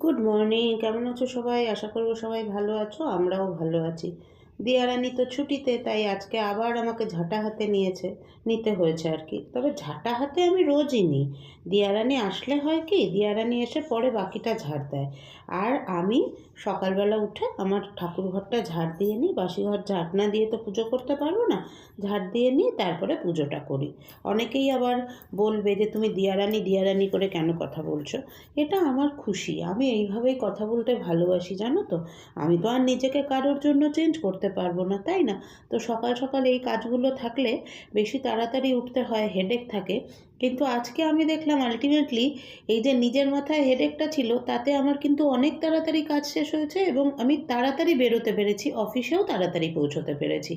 Good morning কেমন আছো সবাই? আশা করব সবাই ভালো আছো আমরাও ভালো আছি। দিয়ারানি তো ছুটিতে, তাই আজকে আবার আমাকে ঝাঁটা হাতে নিয়েছে, নিতে হয়েছে আর কি। তবে ঝাঁটা হাতে আমি রোজই নিই। দিয়ারানি আসলে হয় কি, দিয়ারানি এসে পরে বাকিটা ঝাড় দেয়। আর আমি সকালবেলা উঠে আমার ঠাকুর ঘরটা ঝাড় দিয়ে নিই বাসি ঘর ঝাড় না দিয়ে তো পুজো করতে পারব না, ঝাড় দিয়ে নিই তারপরে পুজোটা করি। অনেকেই আবার বলবে যে, তুমি দিয়ারানি দিয়ারানি করে কেন কথা বলছো? এটা আমার খুশি। আমি এইভাবেই কথা বলতে ভালোবাসি, জানো তো? আমি তো আর নিজেকে কারোর জন্য চেঞ্জ করতে পারব না, তাই না? তো সকাল সকাল এই কাজগুলো থাকলে বেশি তাড়াতাড়ি উঠতে হয় হেডেক থাকে। কিন্তু আজকে আমি দেখলাম আলটিমেটলি এই যে নিজের মাথায় হেডেকটা ছিল, তাতে আমার কিন্তু অনেক তাড়াতাড়ি কাজ শেষ হয়েছে এবং আমি তাড়াতাড়ি বেরোতে পেরেছি, অফিসেও তাড়াতাড়ি পৌঁছতে পেরেছি।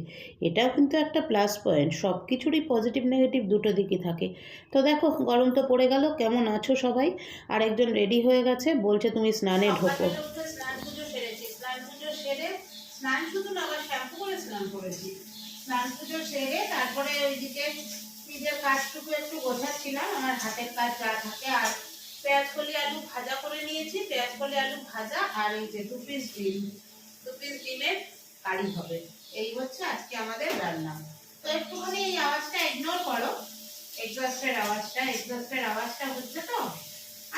এটাও কিন্তু একটা প্লাস পয়েন্ট সব কিছুরই পজিটিভ নেগেটিভ দুটো দিকই থাকে। তো দেখো, গরম তো পড়ে গেল, কেমন আছো সবাই? আরেকজন রেডি হয়ে গেছে, বলছে তুমি স্নানে ঢোকো সকালবেলা উঠে স্নান পুজো সেরেছি স্নান পুজো সেরে স্নান শুধু না আবার শ্যাম্পু করে স্নান করেছি স্নান পুজো সেরে তারপরে ওইদিকে নিজের কাজটুকু একটু গোছাচ্ছিলাম, আমার হাতের কাজ যা থাকে। আর পেঁয়াজ কলি আলু ভাজা করে নিয়েছি। পেঁয়াজ কলি আলু ভাজা আর এই যে দু পিস ডিম। দু পিস ডিমের কারি হবে। এই হচ্ছে আজকে আমাদের রান্না। তো একটুখানি এই আওয়াজটা ইগনোর করো। এক্সস্টের আওয়াজটা এক্সস্টের আওয়াজটা হচ্ছে তো,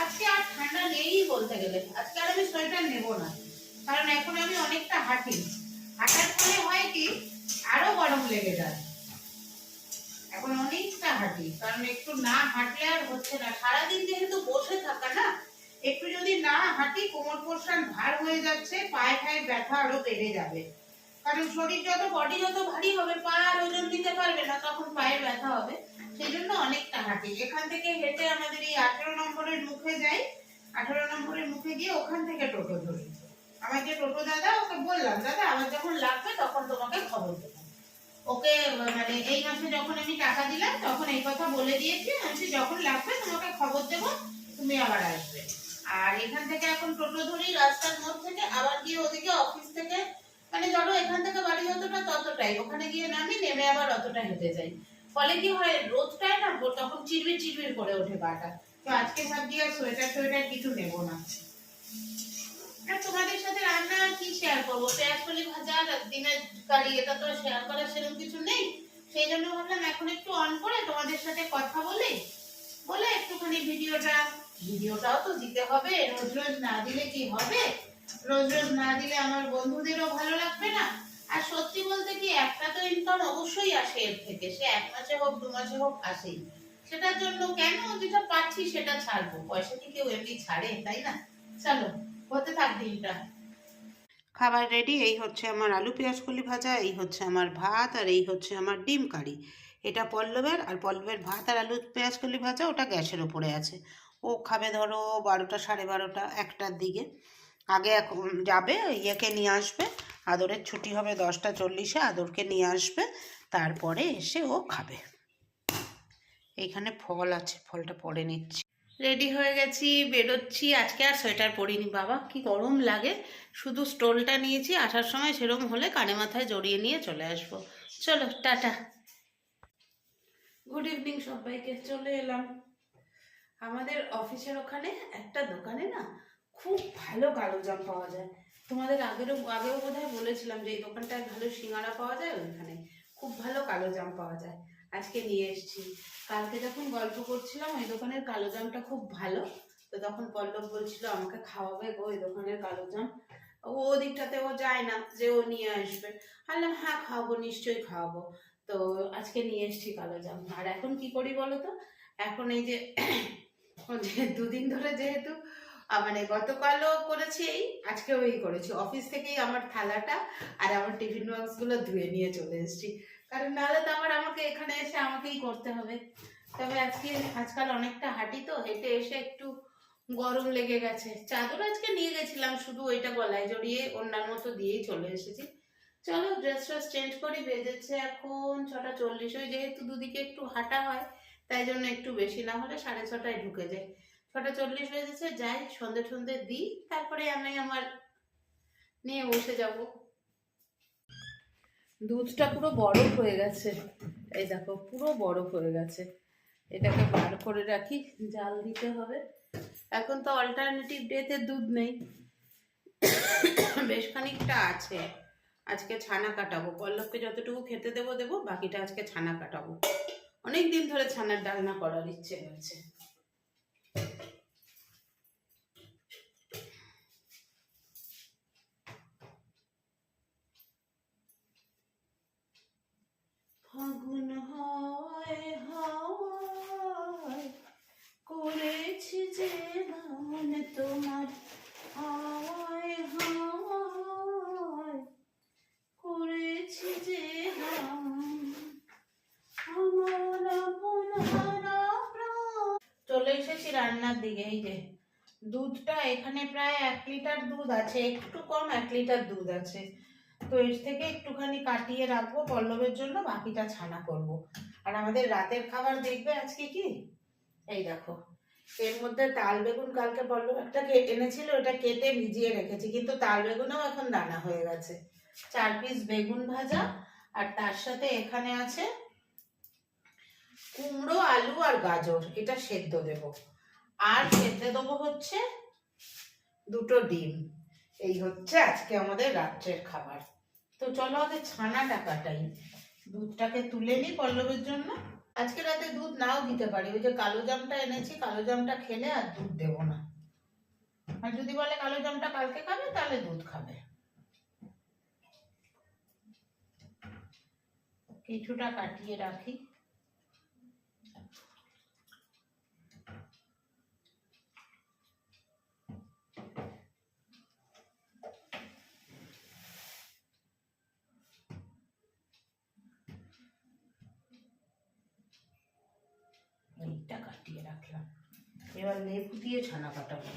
আজকে আর ঠান্ডা নেই বলতে গেলে। আজকে আর আমি সোয়েটার নেব না। কারণ এখন আমি অনেকটা হাঁটি। হাঁটার ফলে হয় কি আরও গরম লেগে যায়? এখন অনেকটা হাঁটি, কারণ একটু না হাঁটলে আর হচ্ছে না। সারাদিন যেহেতু বসে থাকা না, একটু যদি না হাঁটি কোমর পোর্শন ভার হয়ে যাচ্ছে, পায়ে পায়ে ব্যথা আরও বেড়ে যাবে। কারণ শরীর যত বডি যত ভারী হবে, পা আর ওজন দিতে পারবে না, তখন পায়ে ব্যথা হবে। সেই জন্য অনেকটা হাঁটি। এখান থেকে হেঁটে আমাদের এই আঠেরো নম্বরের মুখে যাই, আঠেরো নম্বরের মুখে গিয়ে ওখান থেকে টোটো ধরি। আমার যে টোটো দাদা, ওকে বললাম, দাদা, আমার যখন লাগবে তখন তোমাকে খবর দেবো। ওকে মানে এই মাসে যখন আমি টাকা দিলাম, তখন এই কথা বলে দিয়েছি আমি যখন লাগবে তোমাকে খবর দেবো, তুমি আবার আসবে। আর এখান থেকে এখন টোটো ধরি রাস্তার মোড় থেকে আবার গিয়ে ওদিকে অফিস থেকে মানে ধরো এখান থেকে বাড়ি যতটা ততটাই, ওখানে গিয়ে নামি, নেমে আবার অতটা হেঁটে যাই। ফলে কি হয় রোদটায় না তখন চিরবির চিরবির করে ওঠে পাটা তো আজকে ভাবছি আর সোয়েটার সোয়েটার কিছু নেব না। আর তোমাদের সাথে রান্না আর কি শেয়ার করব? পেঁয়াজ কলি ভাজা, দিনের কারি, এটা তো শেয়ার করার সেরকম কিছু নেই। সেই জন্য ভাবলাম এখন একটু অন করে তোমাদের সাথে কথা বলে বলে একটুখানি ভিডিওটা, ভিডিওটাও তো দিতে হবে। রোজ রোজ না দিলে কি হবে? রোজ রোজ না দিলে আমার বন্ধুদেরও ভালো লাগবে না। আর সত্যি বলতে কি, একটা তো ইনকাম অবশ্যই আসে এর থেকে। সে এক মাসে হোক, দু মাসে হোক, আসেই। সেটার জন্য কেন যেটা পাচ্ছি সেটা ছাড়বো? পয়সা কি কেউ এমনি ছাড়ে, তাই না? চলো। হতে থাক দিনটা খাবার রেডি এই হচ্ছে আমার আলু, পেঁয়াজ, কলি ভাজা, এই হচ্ছে আমার ভাত, আর এই হচ্ছে আমার ডিম কারি। এটা পল্লবের, আর পল্লবের ভাত আর আলু, পেঁয়াজ, কলি ভাজা ওটা গ্যাসের ওপরে আছে। ও খাবে ধরো বারোটা, সাড়ে বারোটা, একটার দিকে। আগে এখন যাবে, ইয়েকে নিয়ে আসবে। আদরের ছুটি হবে দশটা চল্লিশে, আদরকে নিয়ে আসবে। তারপরে এসে ও খাবে। এইখানে ফল আছে, ফলটা পরে নিচ্ছি। রেডি হয়ে গেছি, বেরোচ্ছি। আজকে আর সোয়েটার পরিনি বাবা, কি গরম লাগে। শুধু স্টোলটা নিয়েছি, আসার সময় সেরকম হলে কানে মাথায় জড়িয়ে নিয়ে চলে আসব। চলো, টাটা। গুড ইভিনিং সবাইকে, চলে এলাম। আমাদের অফিসের ওখানে একটা দোকানে না খুব ভালো কালো জাম পাওয়া যায়। তোমাদের আগেরও, আগেও বোধহয় বলেছিলাম যে এই দোকানটায় ভালো সিঙ্গারা পাওয়া যায়, ওইখানে খুব ভালো কালো জাম পাওয়া যায়। আজকে নিয়ে এসেছি। কালকে যখন গল্প করছিলাম, ওই দোকানের কালো জামটা খুব ভালো। তো তখন পল্লব বলছিল, আমাকে খাওয়াবে গো ওই দোকানের কালো জাম। ও ওদিকটাতে ও যায় না, যে ও নিয়ে আসবে। বললাম হ্যাঁ খাওয়াবো, নিশ্চয়ই খাওয়াবো। তো আজকে নিয়ে এসেছি কালো জাম। আর এখন কি করি বলো তো? এখন এই যে দুদিন ধরে যেহেতু মানে গতকালও করেছি এই, আজকেও এই করেছি। অফিস থেকেই আমার থালাটা আর আমার টিফিন বক্সগুলো ধুয়ে নিয়ে চলে এসেছি। কারণ নাহলে তো আবার আমাকে এখানে এসে আমাকেই করতে হবে। তবে আজকে, আজকাল অনেকটা হাঁটি তো, হেঁটে এসে একটু গরম লেগে গেছে। চাদর আজকে নিয়ে গেছিলাম, শুধু ওইটা গলায় জড়িয়ে অন্যান্য মতো দিয়েই চলে এসেছি। চলো ড্রেস ট্রেস চেঞ্জ করি, বেজেছে এখন ছটা চল্লিশ। ওই যেহেতু দুদিকে একটু হাঁটা হয়, তাই জন্য একটু বেশি, না হলে সাড়ে ছটায় ঢুকে যাই। ছটা চল্লিশ বেজেছে, যাই সন্ধে সন্ধে দিই, তারপরে আমি আমার নিয়ে বসে যাব। দুধটা পুরো বরফ হয়ে গেছে। এই দেখো, পুরো বরফ হয়ে গেছে। এটাকে বার করে রাখি, জাল দিতে হবে। এখন তো অল্টারনেটিভ ডেতে দুধ নেই। বেশ খানিকটা আছে। আজকে ছানা কাটাবো। পল্লবকে যতটুকু খেতে দেবো দেবো, বাকিটা আজকে ছানা কাটাবো। অনেক দিন ধরে ছানার ডালনা করার ইচ্ছে হয়েছে। দিকে, এই যে দুধটা এখানে প্রায় এক লিটার দুধ আছে, একটু কম এক লিটার দুধ আছে। তো এর থেকে একটুখানি কাটিয়ে রাখব, পল্লবের জন্য বাকিটা ছানা করব। আর আমাদের রাতের খাবার দেখবে আজকে কি? এই দেখো, এর মধ্যে তাল বেগুন কালকে পল্লব একটা এনেছিল, ওটা কেটে ভিজিয়ে রেখেছি, কিন্তু তাল বেগুনও এখন দানা হয়ে গেছে। চার পিস বেগুন ভাজা, আর তার সাথে এখানে আছে কুমড়ো, আলু আর গাজর, এটা সেদ্ধ দেব। আর খেতে দেবো হচ্ছে দুটো ডিম। এই হচ্ছে আজকে আমাদের রাত্রের খাবার। তো চলো আগে ছানাটা কাটাই। দুধটাকে তুলে নিই পল্লবের জন্য। আজকে রাতে দুধ নাও দিতে পারি। ওই যে কালো জামটা এনেছি, কালো জামটা খেলে আর দুধ দেবো না। আর যদি বলে কালো জামটা কালকে খাবে, তাহলে দুধ খাবে। কিছুটা কাটিয়ে রাখি। এইটা কাটিয়ে রাখলাম। এবার লেবু দিয়ে ছানা কাটাবো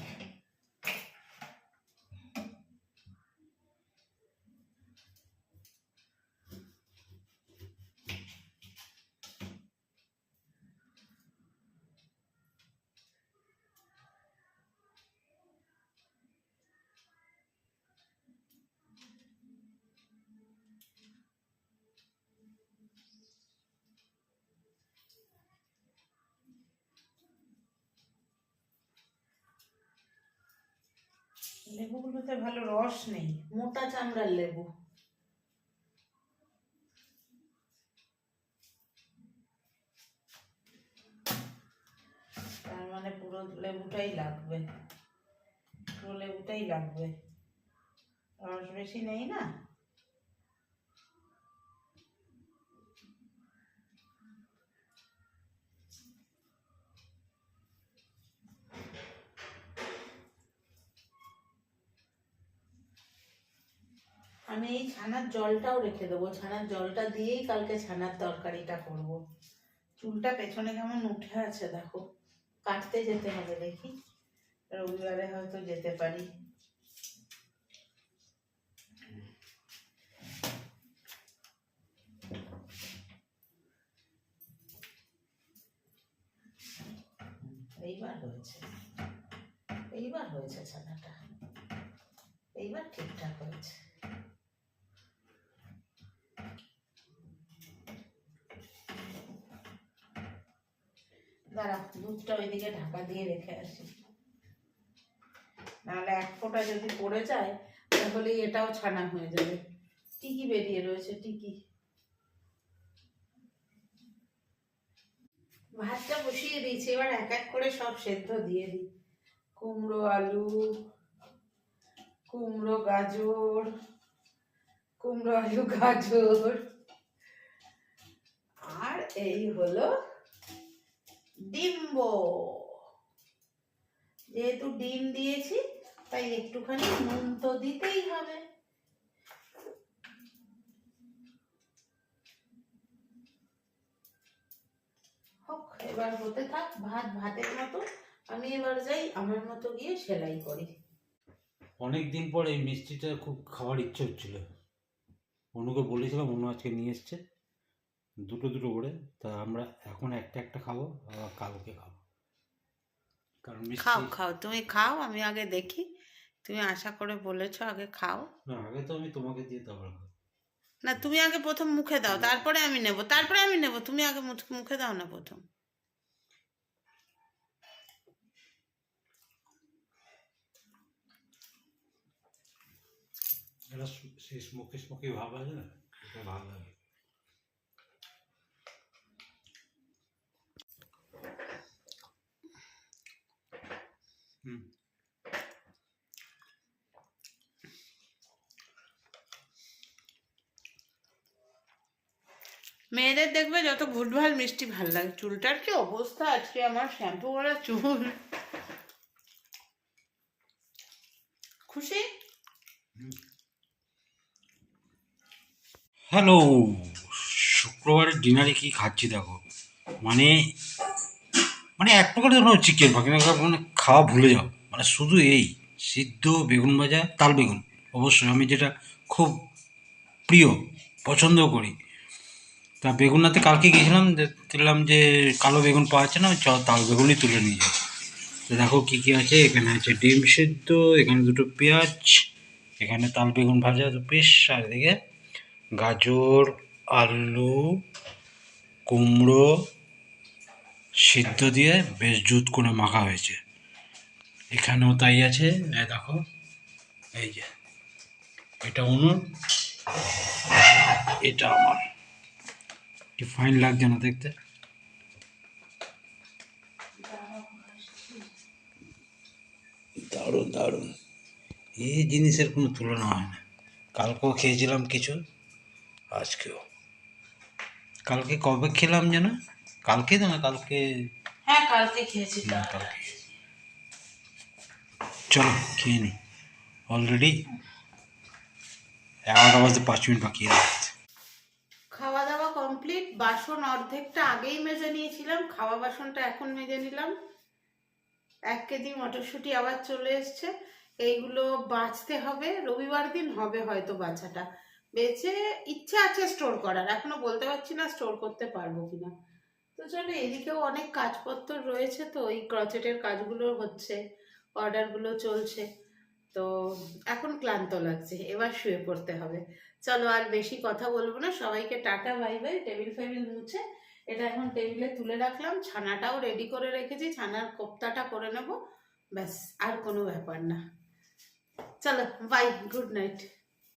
লেবুগুলোতে ভালো রস নেই। মোটা চামড়ার লেবু। তার মানে পুরো লেবুটাই লাগবে। পুরো লেবুটাই লাগবে। রস বেশি নেই না? আমি এই ছানার জলটাও রেখে দেবো। ছানার জলটা দিয়েই কালকে ছানার তরকারিটা করব। চুলটা পেছনে কেমন উঠে আছে দেখো। কাটতে যেতে হবে দেখি। রবিবারে হয়তো যেতে পারি। এইবার হয়েছে। এইবার হয়েছে ছানাটা। এইবার ঠিকঠাক হয়েছে। দাঁড়া দুধটা ওইদিকে ঢাকা দিয়ে রেখে আসি। নাহলে এক ফোঁটা যদি পড়ে যায়, তাহলে এটাও ছানা হয়ে যাবে। টিকি বেরিয়ে রয়েছে, টিকি। ভাতটা বসিয়ে দিয়েছি, এবার এক এক করে সব সেদ্ধ দিয়ে দিই। কুমড়ো আলু, কুমড়ো গাজর, কুমড়ো আলু গাজর। আর এই হলো ডিম্ব। যেহেতু ডিম দিয়েছি, তাই একটুখানি নুন তো দিতেই হবে। হোক, এবার হতে থাক, ভাত ভাতের মতো। আমি এবার যাই আমার মতো গিয়ে সেলাই করি। অনেক দিন পর এই মিষ্টিটা খুব খাওয়ার ইচ্ছে হচ্ছিল। অনুকে বলেছিলাম অনু আজকে নিয়ে এসছে। দুটো দুটো করে। তা আমরা এখন একটা একটা খাব আবার কালকে খাব। কারণ খাও খাও। তুমি খাও আমি আগে দেখি। তুমি আশা করে বলেছ আগে খাও। না আগে তো আমি তোমাকে দিয়ে তারপর না তুমি আগে প্রথম মুখে দাও তারপরে আমি নেব তারপরে আমি নেব। তুমি আগে মুখে দাও না প্রথম। এটা শেষ মুখে মুখে ভাব আছে না? ভালো লাগে। হুম। মেয়েদের দেখবে যত ভুটভাল মিষ্টি ভালো লাগে। চুলটার কি অবস্থা আজকে আমার? শ্যাম্পু করা চুল। খুশি? হ্যালো শুক্রবারের ডিনারে কি খাচ্ছি দেখো? মানে মানে এক প্রকার ধরো চিকেন বাকি মানে খাওয়া ভুলে যাও। মানে শুধু এই, সিদ্ধ বেগুন ভাজা, তাল বেগুন। অবশ্যই আমি যেটা খুব প্রিয় পছন্দ করি। তা বেগুনাতে কালকে গিয়েছিলাম, দেখলাম যে কালো বেগুন পাওয়া যাচ্ছে না চল তাল বেগুনই তুলে নিয়ে যাই। তো দেখো কী কী আছে, এখানে আছে ডিম সিদ্ধ, এখানে দুটো পেঁয়াজ, এখানে তাল বেগুন ভাজা দু বেশ, চারিদিকে গাজর, আলু, কুমড়ো সিদ্ধ দিয়ে বেশ জুত করে মাখা হয়েছে। এখানেও তাই আছে। দেখো, এই যে, এটা উনুন, এটা আমার। কি ফাইন লাগছে না দেখতে? দারুণ দারুণ। এই জিনিসের কোনো তুলনা হয় না। কালকেও খেয়েছিলাম কিছু, আজকেও। কালকে কবে খেলাম যেন? কালকে তো না কালকে? হ্যাঁ কালকে খেয়েছি না, কালকে চলো খেয়ে নি। অলরেডি এগারোটা বাজতে পাঁচ মিনিট বাকি আছে। খাওয়া দাওয়া কমপ্লিট বাসন অর্ধেকটা আগেই মেজে নিয়েছিলাম খাওয়া বাসনটা এখন মেজে নিলাম। এক কেজি মটরশুঁটি আবার চলে এসছে। এইগুলো বাঁচতে হবে রবিবার দিন হবে হয়তো বাছাটা বেছে ইচ্ছে আছে স্টোর করার এখনও বলতে পারছি না স্টোর করতে পারব কিনা। তো চলো, এদিকেও অনেক কাজপত্র রয়েছে তো, এই ক্রচেটের কাজগুলো হচ্ছে অর্ডারগুলো চলছে। তো এখন ক্লান্ত লাগছে, এবার শুয়ে পড়তে হবে। চলো, আর বেশি কথা বলব না, সবাইকে টাটা, বাই বাই, টেবিল ফেবিল মুছে। এটা এখন টেবিলে তুলে রাখলাম, ছানাটাও রেডি করে রেখেছি, ছানার কোপ্তাটা করে নেব। ব্যাস, আর কোনো ব্যাপার না। চলো, বাই, গুড নাইট।